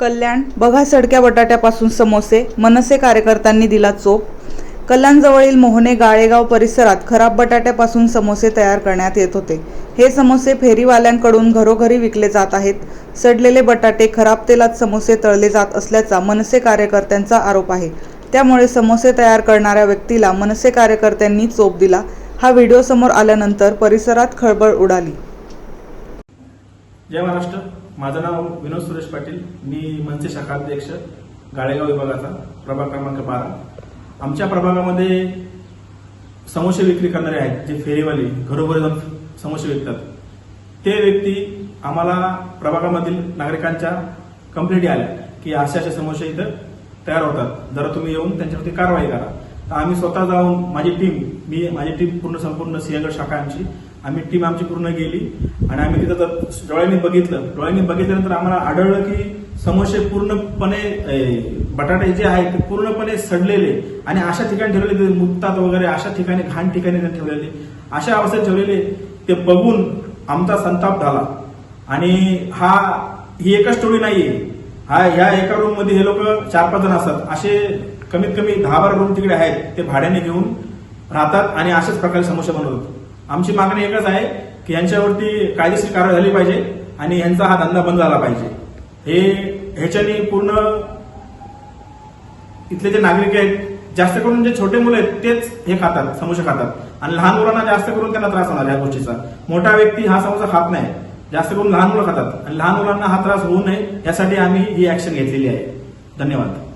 कल्याण बघा सडक्या बटाट्यापासून समोसे मनसे कार्यकर्त्यांनी दिला चोप. कल्याणजवळील मोहने गाळेगाव परिसरात खराब बटाट्यापासून समोसे तयार करण्यात येत होते. हे समोसे फेरीवाल्यांकडून घरोघरी विकले जात आहेत. सडलेले बटाटे खराब तेलात समोसे तळले जात असल्याचा मनसे कार्यकर्त्यांचा आरोप आहे. त्यामुळे समोसे तयार करणाऱ्या व्यक्तीला मनसे कार्यकर्त्यांनी चोप दिला. हा व्हिडिओ समोर आल्यानंतर परिसरात खळबळ उडाली. जय महाराष्ट्र. माझं नाव विनोद सुरेश पाटील. मी मनसे शाखाध्यक्ष गाळेगाव विभागाचा प्रभाग क्रमांक बारा. आमच्या प्रभागामध्ये समोसे विक्री करणारे आहेत जे फेरीवाले घरोघरी जाऊन समोसे विकतात. ते व्यक्ती आम्हाला प्रभागामधील नागरिकांच्या कंप्लेंटी आल्या की असे असे समोसे इथं तयार होतात. जरा तुम्ही येऊन त्यांच्यावरती कारवाई करा. तर आम्ही स्वतः जाऊन माझी टीम मी माझी टीम पूर्ण संपूर्ण सिंहगड शाखा आमची आम्ही टीम आमची पूर्ण गेली. आणि आम्ही तिथं डोळ्यांनी बघितलं. डोळ्यांनी बघितल्यानंतर आम्हाला आढळलं की समोसे पूर्णपणे बटाटे जे आहेत ते पूर्णपणे सडलेले. आणि अशा ठिकाणी ठेवलेले ते मुक्तात वगैरे अशा ठिकाणी घाण ठिकाणी ठेवलेले. अशा अवस्थेत ठेवलेले ते बघून आमचा संताप झाला. आणि हा ही एकच टोळी नाहीये. हा ह्या एका रूममध्ये हे लोक चार पाच जण असतात. असे कमीत कमी दहा बारा रूम तिकडे आहेत ते भाड्याने घेऊन राहतात आणि अशाच प्रकारे समस्या बनवतात आमची मागणी एकच आहे की यांच्यावरती कायदेशीर कारवाई झाली पाहिजे आणि यांचा हा धंदा बंद झाला पाहिजे. हे ह्याच्याने पूर्ण इथले जे नागरिक आहेत जास्त करून जे छोटे मुलं आहेत तेच हे खातात समोसे खातात. आणि लहान मुलांना जास्त करून त्यांना त्रास होणार या गोष्टीचा. मोठा व्यक्ती हा समोसा खात नाही. जास्त करून लहान मुलं खातात. आणि लहान मुलांना हा त्रास होऊ नये यासाठी आम्ही ही ऍक्शन घेतलेली आहे. धन्यवाद.